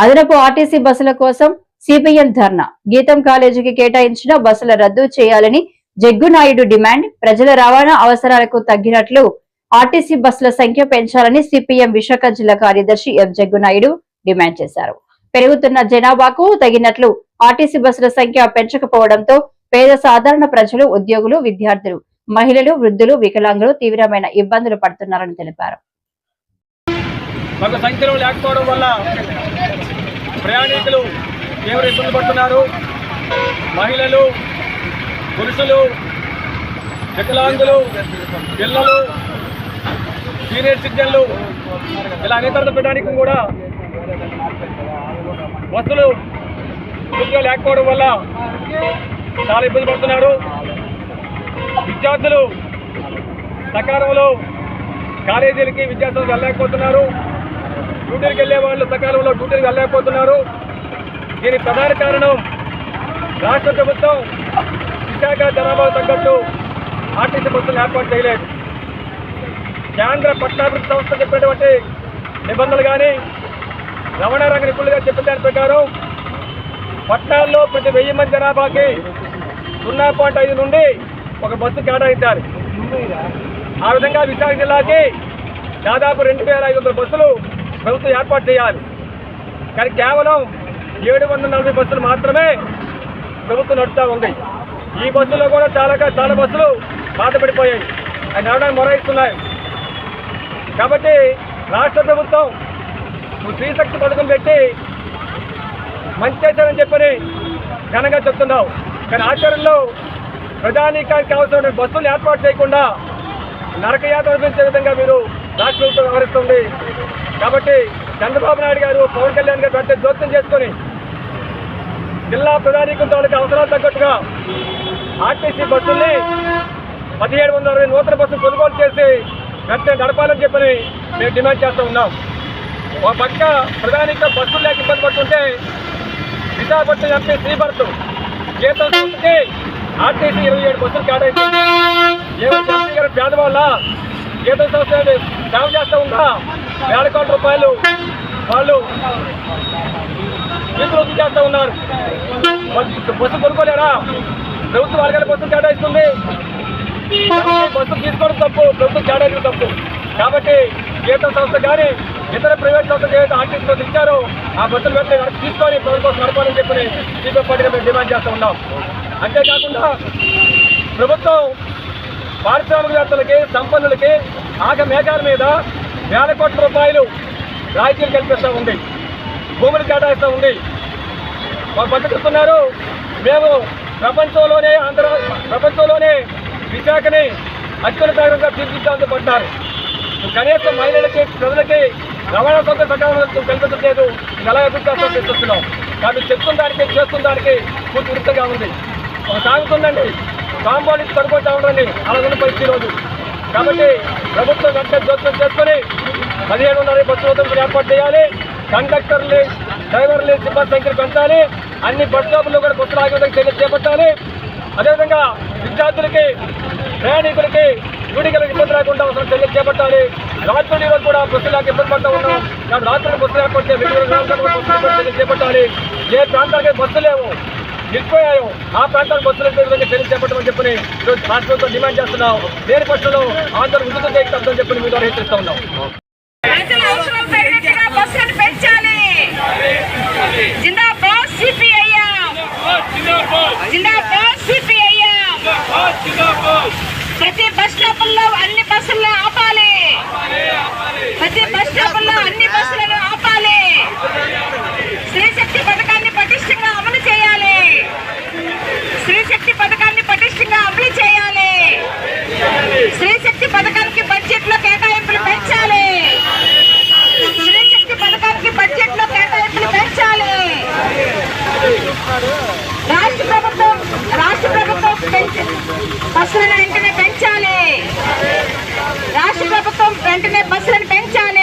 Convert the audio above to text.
అదనపు ఆర్టీసీ బస్సుల కోసం సిపిఎం ధర్నా. గీతం కాలేజీకి కేటాయించిన బస్సుల రద్దు చేయాలని జగ్గునాయుడు డిమాండ్. ప్రజల రవాణా అవసరాలకు తగ్గినట్లు ఆర్టీసీ బస్సుల సంఖ్య పెంచాలని సిపిఎం విశాఖ జిల్లా కార్యదర్శి ఎం జగ్గునాయుడు డిమాండ్ చేశారు. పెరుగుతున్న జనాభాకు తగినట్లు ఆర్టీసీ బస్సుల సంఖ్య పెంచకపోవడంతో పేద సాధారణ ప్రజలు ఉద్యోగులు విద్యార్థులు మహిళలు వృద్ధులు వికలాంగులు తీవ్రమైన ఇబ్బందులు పడుతున్నారని తెలిపారు మాకు సంఖ్యలో లేకపోవడం వల్ల ప్రయాణికులు తీవ్ర ఇబ్బంది పడుతున్నారు. మహిళలు పురుషులు వికలాంగులు పిల్లలు సీనియర్ సిటిజన్లు ఇలా అనేక పెట్టడానికి కూడా బస్సులు పూర్తిగా లేకపోవడం వల్ల చాలా ఇబ్బంది పడుతున్నారు. విద్యార్థులు సకాలంలో కాలేజీలకి విద్యార్థులు వెళ్ళలేకపోతున్నారు. డ్యూటీకి వెళ్ళే వాళ్ళు సకాలంలో డ్యూటీకి వెళ్ళలేకపోతున్నారు. దీనికి ప్రధాన కారణం రాష్ట్ర ప్రభుత్వం విశాఖ జనాభా తగ్గట్టు ఆర్టీసీ బస్సులు ఏర్పాటు చేయలేదు. కేంద్ర పట్టాభివృద్ధి సంస్థ చెప్పినటువంటి నిబంధనలు కానీ రవాణా రంగ నిపుణులుగా చెప్పిన దాని ప్రకారం పట్టణాల్లో ప్రతి వెయ్యి మంది జనాభాకి సున్నా పాయింట్ ఐదు నుండి ఒక బస్సు కేటాయించాలి. ఆ విధంగా విశాఖ జిల్లాకి దాదాపు రెండు వేల ఐదు వందల బస్సులు ప్రభుత్వం ఏర్పాటు చేయాలి. కానీ కేవలం ఏడు వందల నలభై బస్సులు మాత్రమే ప్రభుత్వం నడుస్తూ ఉంది. ఈ బస్సులో కూడా చాలా చాలా బస్సులు బాధపడిపోయాయి. అవి నడవడానికి మొరాయిస్తున్నాయి. కాబట్టి రాష్ట్ర ప్రభుత్వం స్త్రీశక్తి పథకం పెట్టి మంచి చేశారని చెప్పని ఘనంగా చెప్తున్నావు. కానీ ఆచరణలో ప్రధానికానికి అవసరమైన బస్సులు ఏర్పాటు చేయకుండా నరకయాత్ర అనిపించే విధంగా మీరు రాష్ట్ర ప్రభుత్వం వ్యవహరిస్తుంది. కాబట్టి చంద్రబాబు నాయుడు గారు పవన్ కళ్యాణ్ గారు వెంటనే జోక్యం చేసుకొని జిల్లా ప్రధానికం తాలూకు అవసరాలు తగ్గట్టుగా ఆర్టీసీ బస్సుల్ని పదిహేడు వందల అరవై నూతన బస్సులు కొనుగోలు చేసి వెంటనే నడపాలని చెప్పని మేము డిమాండ్ చేస్తూ ఉన్నాం. ఒక పక్క ప్రధానిక బస్సులు లేక ఇబ్బంది పడుతుంటే విశాఖపట్నం ఎంపీ శ్రీభరత్ జీతం ఆర్టీసీ ఇరవై ఏడు బస్సులు కేటాయించింది ఏమైనా ఎంపీ గారు పేదవాళ్ళ జీతం సంస్థ సేవ చేస్తూ ఉందా? వేల కోట్ల రూపాయలు వాళ్ళు నిధులు చేస్తూ ఉన్నారు. బస్సు కొనుక్కోలేరా? ప్రభుత్వం వాళ్ళకి బస్సులు కేటాయిస్తుంది. బస్సు తీసుకోవడం తప్పు ప్రభుత్వం కేటాయించడం తప్పు. కాబట్టి జీతం సంస్థ కానీ ఇతర ప్రైవేట్ సంస్థలు ఏదైతే ఆర్టీసీ బస్సులు ఇచ్చారో ఆ బస్సులు వెంటనే తీసుకొని ప్రభుత్వం కోసం నడపాలని చెప్పి సీపీ పార్టీగా మేము డిమాండ్ చేస్తూ ఉన్నాం. అంతేకాకుండా ప్రభుత్వం పారిశ్రామికవేత్తలకి సంపన్నులకి ఆగ మేఘాల మీద వేల కోట్ల రూపాయలు రాయితీలు కల్పిస్తూ ఉంది. భూములు కేటాయిస్తూ ఉంది. పట్టుకుతున్నారు మేము ప్రపంచంలోనే ఆంధ్ర ప్రపంచంలోనే విశాఖని అత్యున్నత నగరంగా తీర్చిదిద్దాలని పడ్డారు కనీసం మహిళలకి ప్రజలకి రవాణా సౌకర్య సకాలంలో కల్పించట్లేదు. ఎలా అభిప్రాయం తెస్తున్నాం కాబట్టి చెప్తున్న దానికి చేస్తున్న దానికి పూర్తి విరుద్ధంగా ఉంది. సాగుతుందండి. కాంపౌండ్ ఇచ్చి ఉండండి. అలా పరిస్థితి రోజు కాబట్టి ప్రభుత్వం వెంటనే జోక్యం చేసుకొని పదిహేడున్నర వందల బస్సు వద్దకు ఏర్పాటు చేయాలి. కండక్టర్లు డ్రైవర్లు సిబ్బంది సంఖ్యను పెంచాలి. అన్ని బస్ స్టాపుల్లో కూడా బస్సులు ఆగే చర్య చేపట్టాలి. అదేవిధంగా విద్యార్థులకి ప్రయాణికులకి డ్యూటీకి ఇబ్బంది రాకుండా అవసరం చర్యలు చేపట్టాలి. రాత్రులు రోజు కూడా బస్సులు లేక ఇబ్బంది పడుతూ ఉన్నాం. కాబట్టి రాత్రులు బస్సులు ఏర్పాటు చేయాలి. చర్యలు చేపట్టాలి. ఏ ప్రాంతాలకి బస్సులు లేవు. నిలిపోయాయి ఆ ప్రాంతాలకు ప్రాంతానికి విధంగా చర్యలు చేపట్టమని చెప్పని ఈరోజు రాష్ట్ర డిమాండ్ చేస్తున్నాం. లేని పక్షంలో ఆంధ్ర ఉద్యోగం చేయడం చెప్పని మీ ద్వారా హెచ్చరిస్తా ఉన్నాం. ప్రతి బస్ స్టాప్లో వెంటనే బస్సులను పెంచాలి